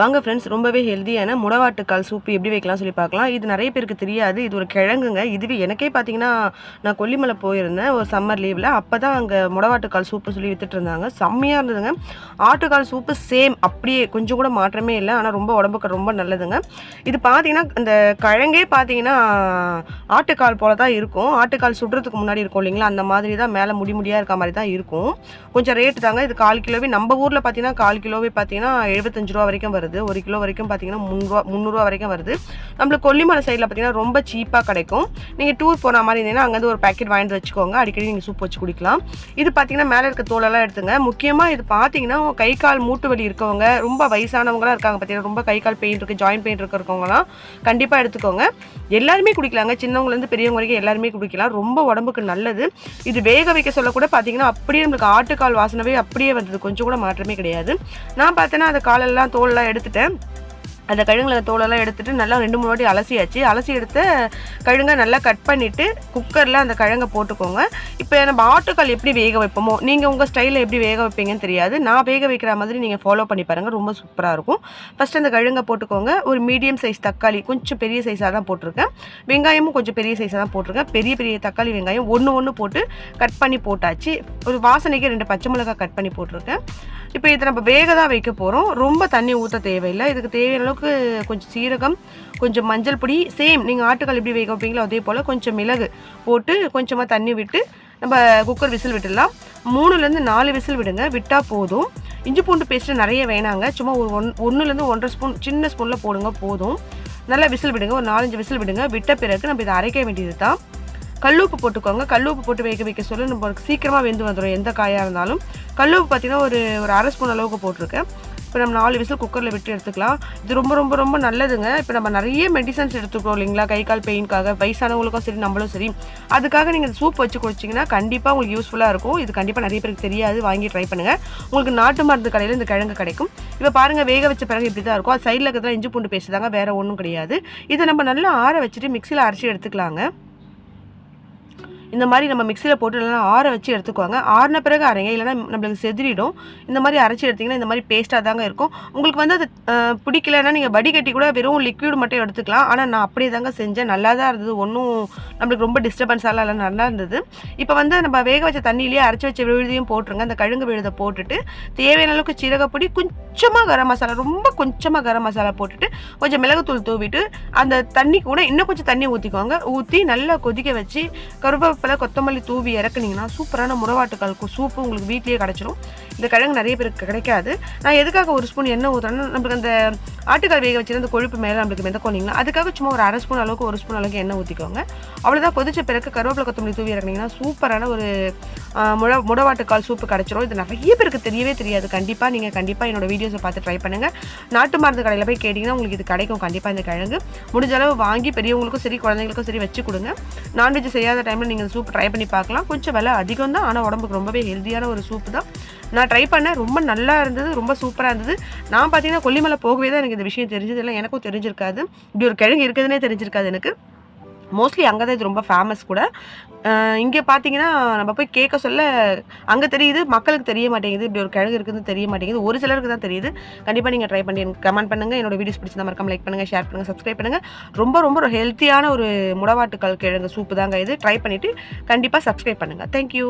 வாங்க ஃப்ரெண்ட்ஸ் ரொம்பவே ஹெல்த்தியான முடவாட்டுக்கால் சூப்பு எப்படி வைக்கலாம் சொல்லி பார்க்கலாம். இது நிறைய பேருக்கு தெரியாது. இது ஒரு கிழங்குங்க. இதுவே எனக்கே பார்த்தீங்கன்னா நான் கொல்லிமலை போயிருந்தேன். ஒரு சம்மர் லீவில் அப்போ தான் அங்கே முடவாட்டுக்கால் சூப்பு சொல்லி வித்துட்டு இருந்தாங்க. செம்மையாக இருந்ததுங்க. ஆட்டுக்கால் சூப்பு சேம் அப்படியே கொஞ்சம் கூட மாற்றமே இல்லை. ஆனால் ரொம்ப உடம்புக்கு ரொம்ப நல்லதுங்க. இது பார்த்தீங்கன்னா இந்த கிழங்கே பார்த்தீங்கன்னா ஆட்டுக்கால் போல தான் இருக்கும். ஆட்டுக்கால் சுடுறதுக்கு முன்னாடி இருக்கும் இல்லைங்களா? அந்த மாதிரி தான் மேலே முடி முடியாக இருக்க மாதிரி தான் இருக்கும். கொஞ்சம் ரேட்டு தாங்க. இது கால் கிலோவே. நம்ம ஊரில் பார்த்தீங்கன்னா கால் கிலோவே பார்த்தீங்கன்னா எழுபத்தஞ்சு ரூபா வரைக்கும் வருது. ஒரு கிலோ வரைக்கும் பார்த்தீங்கன்னா முந்நூறுவா முந்நூறுரூவா வரைக்கும் வருது. நம்மளுக்கு கொல்லிமலை சைடில் பார்த்தீங்கன்னா ரொம்ப சீப்பாக கிடைக்கும். நீங்கள் டூர் போன மாதிரி இருந்தீங்கன்னா அங்கேருந்து ஒரு பேக்கெட் வாங்கிட்டு வச்சுக்கோங்க. அடிக்கடி நீங்கள் சூப் வச்சு குடிக்கலாம். இது பார்த்தீங்கன்னா மேலே இருக்க தோலெல்லாம் எடுத்துங்க. முக்கியமாக இது பார்த்தீங்கன்னா கை கால் மூட்டு வலி இருக்கவங்க ரொம்ப வயசானவங்களாம் இருக்காங்க பார்த்தீங்கன்னா ரொம்ப கை கால் பெயின் இருக்குது ஜாயின் பெயின் இருக்கிறவங்களாம் கண்டிப்பாக எடுத்துக்கோங்க. எல்லாருமே குடிக்கலாங்க. சின்னவங்கலேருந்து பெரியவங்க வரைக்கும் எல்லாருமே குடிக்கலாம். ரொம்ப உடம்புக்கு நல்லது. இது வேக வைக்க சொல்ல கூட பார்த்தீங்கன்னா அப்படியே நம்மளுக்கு ஆட்டுக்கால் வாசனவே அப்படியே வந்தது. கொஞ்சம் கூட மாற்றமே கிடையாது. நான் பார்த்தேன்னா அந்த காலெல்லாம் தோலெல்லாம் எடுத்துட்டேன் அந்த கழுங்குல தோலெல்லாம் எடுத்துட்டு நல்லா ரெண்டு மூணு வாட்டி அலசியாச்சு. அலசி எடுத்து கழுங்கை நல்லா கட் பண்ணிவிட்டு குக்கரில் அந்த கழுங்கை போட்டுக்கோங்க. இப்போ நம்ம ஆட்டுக்கால் எப்படி வேக வைப்போமோ நீங்கள் உங்கள் ஸ்டைலில் எப்படி வேக வைப்பீங்கன்னு தெரியாது. நான் வேக வைக்கிற மாதிரி நீங்கள் ஃபாலோ பண்ணி பாருங்கள் ரொம்ப சூப்பராக இருக்கும். ஃபஸ்ட்டு அந்த கழுங்கை போட்டுக்கோங்க. ஒரு மீடியம் சைஸ் தக்காளி கொஞ்சம் பெரிய சைஸாக தான் போட்டிருக்கேன். வெங்காயமும் கொஞ்சம் பெரிய சைஸாக தான் போட்டிருக்கேன். பெரிய பெரிய தக்காளி வெங்காயம் ஒன்று ஒன்று போட்டு கட் பண்ணி போட்டாச்சு. ஒரு வாசனைக்கு ரெண்டு பச்சை மிளகாய் கட் பண்ணி போட்டிருக்கேன். இப்போ இதை நம்ம வேக தான் வைக்க போகிறோம் ரொம்ப தண்ணி ஊற்ற தேவையில்லை. இதுக்கு தேவையான அளவுக்கு கொஞ்சம் சீரகம் கொஞ்சம் மஞ்சள் பொடி சேம் நீங்கள் ஆட்டுக்கால் எப்படி வேக வைப்பீங்களோ அதே போல் கொஞ்சம் மிளகு போட்டு கொஞ்சமாக தண்ணி விட்டு நம்ம குக்கர் விசில் விட்டுடலாம். மூணுலேருந்து நாலு விசில் விடுங்க. விட்டால் போதும். இஞ்சி பூண்டு பேஸ்ட்டு நிறைய வேணாங்க. சும்மா ஒரு ஒன் ஒன்றுலேருந்து ஒன்றரை ஸ்பூன் சின்ன ஸ்பூனில் போடுங்க போதும். நல்லா விசில் விடுங்க. ஒரு நாலஞ்சு விசில் விடுங்க. விட்ட பிறகு நம்ம இதை அரைக்க வேண்டியது தான். கல்லுப்பு போட்டுக்கோங்க. கல்லுப்பு போட்டு வேக வைக்க சொல்ல நம்ம சீக்கிரமாக வெந்து வந்துடும் எந்த காயாக இருந்தாலும். கல்லுப்பு பார்த்தீங்கன்னா ஒரு ஒரு அரை ஸ்பூன் அளவுக்கு போட்டிருக்கேன். இப்போ நம்ம நாலு விசில் குக்கரில் விட்டு எடுத்துக்கலாம். இது ரொம்ப ரொம்ப ரொம்ப நல்லதுங்க. இப்போ நம்ம நிறைய மெடிசன்ஸ் எடுத்துக்கிறோம் இல்லைங்களா? கை கால் பெயின்காக வயசானவங்களுக்கும் சரி நம்மளும் சரி. அதுக்காக நீங்கள் சூப் வச்சு குடிச்சிங்கன்னா கண்டிப்பாக உங்களுக்கு யூஸ்ஃபுல்லாக இருக்கும். இது கண்டிப்பாக நிறைய பேருக்கு தெரியாது. வாங்கி ட்ரை பண்ணுங்கள் உங்களுக்கு நாட்டு மருந்து கடையில் இந்த கிழங்கு கிடைக்கும். இப்போ பாருங்கள் வேக வச்ச பிறகு இப்படி தான் இருக்கும். அது சைடில் இருக்கிறதுலாம் இஞ்சி பூண்டு பேஸ்ட் தாங்க. வேறு ஒன்றும் கிடையாது. இதை நம்ம நல்லா ஆற வச்சுட்டு மிக்சியில் அரைச்சி எடுத்துக்கலாங்க. இந்த மாதிரி நம்ம மிக்சியில் போட்டு இல்லைன்னா ஆற வச்சு எடுத்துக்குவாங்க ஆறின பிறகு அரைங்க. இல்லைன்னா நம்மளுக்கு செதிரிடும். இந்த மாதிரி அரைச்சி எடுத்திங்கன்னா இந்த மாதிரி பேஸ்ட்டாக தாங்க இருக்கும். உங்களுக்கு வந்து அது பிடிக்கலன்னா நீங்கள் வடிகட்டி கூட வெறும் லிக்விட் மட்டும் எடுத்துக்கலாம். ஆனால் நான் அப்படியே தாங்க செஞ்சேன். நல்லா தான் இருந்தது. ஒன்றும் நம்மளுக்கு ரொம்ப டிஸ்டர்பன்ஸாலாம் இல்லை நல்லா இருந்தது. இப்போ வந்து நம்ம வேக வச்ச தண்ணியிலேயே அரைச்சி வச்ச விழுதையும் போட்டுருங்க. அந்த கழுங்கு விழுதை போட்டுட்டு தேவையான அளவுக்கு சீரகப்பொடி கொஞ்சமாக கரம் மசாலா ரொம்ப கொஞ்சமாக கரம் மசாலா போட்டுட்டு கொஞ்சம் மிளகுத்தூள் தூவிட்டு அந்த தண்ணி கூட இன்னும் கொஞ்சம் தண்ணி ஊற்றிக்கோங்க ஊற்றி நல்லா கொதிக்க வச்சு கருவேப்பிலை கொத்தமல்லி தூவி இறக்குனீங்கன்னா சூப்பரான முடவாட்டுக்கால் சூப்பு உங்களுக்கு வீட்லேயே கிடச்சிரும். இந்த கிழங்கு நிறைய பேருக்கு கிடைக்காது. நான் எதுக்காக ஒரு ஸ்பூன் எண்ணெய் ஊற்றுறேன்னா நம்மளுக்கு அந்த ஆட்டுக்கால் வேக வச்சிருந்த அந்த கொழுப்பு மேலே நம்மளுக்கு மிதக்கோனிங்கன்னா அதுக்காக சும்மா ஒரு அரை ஸ்பூன் அளவுக்கு ஒரு ஸ்பூன் அளவுக்கு எண்ணெய் ஊற்றிக்கோங்க அவ்வளோதான் கொதிச்ச பிறகு கருவேப்பிலை கொத்தமல்லி தூவி இறக்குனீங்கன்னா சூப்பரான ஒரு முட முடவாட்டுக்கால் சூப்பு கிடச்சிரும். இது நிறைய பேருக்கு தெரியவே தெரியாது. கண்டிப்பாக நீங்கள் கண்டிப்பாக என்னோடய வீடியோஸை பார்த்து ட்ரை பண்ணுங்கள் நாட்டு மருந்து கடையில் போய் கேட்டிங்கன்னா உங்களுக்கு இது கிடைக்கும். கண்டிப்பாக இந்த கிழங்கு. முடிஞ்ச அளவு வாங்கி பெரியவங்களுக்கும் சரி குழந்தைங்களுக்கும் சரி வச்சு கொடுங்க. நான்வெஜ் செய்யாத டைமில் நீங்கள் இந்த சூப் ட்ரை பண்ணி பார்க்கலாம். கொஞ்சம் விலை அதிகம் தான் ஆனால் உடம்புக்கு ரொம்பவே ஹெல்த்தியான ஒரு சூப்பு தான். நான் ட்ரை பண்ணேன். ரொம்ப நல்லா இருந்தது ரொம்ப சூப்பராக இருந்தது. நான் பார்த்தீங்கன்னா கொல்லிமலை போகவே தான் எனக்கு இந்த விஷயம் தெரிஞ்சது இல்லை எனக்கும் தெரிஞ்சிருக்காது. இப்படி ஒரு கிழங்கு இருக்குதுன்னே தெரிஞ்சிருக்காது எனக்கு. மோஸ்ட்லி அங்கே தான் இது ரொம்ப ஃபேமஸ் கூட. இங்கே பார்த்தீங்கன்னா நம்ம போய் கேட்க சொல்ல அங்கே தெரியுது மக்களுக்கு தெரிய மாட்டேங்குது. இப்படி ஒரு கிழங்கு இருக்குதுன்னு தெரிய மாட்டேங்குது. ஒரு சிலருக்கு தான் தெரியுது. கண்டிப்பாக நீங்கள் ட்ரை பண்ணி எனக்கு கமெண்ட் பண்ணுங்கள் என்னோட வீடியோஸ் பிடிச்சதா மறக்காம லைக் பண்ணுங்கள் ஷேர் பண்ணுங்கள் சப்ஸ்கிரைப் பண்ணுங்கள் ரொம்ப ரொம்ப ஒரு ஹெல்த்தியான ஒரு முடவாட்டுக்கால் கிழங்கு சூப்பு தாங்க இது. ட்ரை பண்ணிவிட்டு கண்டிப்பாக சப்ஸ்கிரைப் பண்ணுங்கள் தேங்க்யூ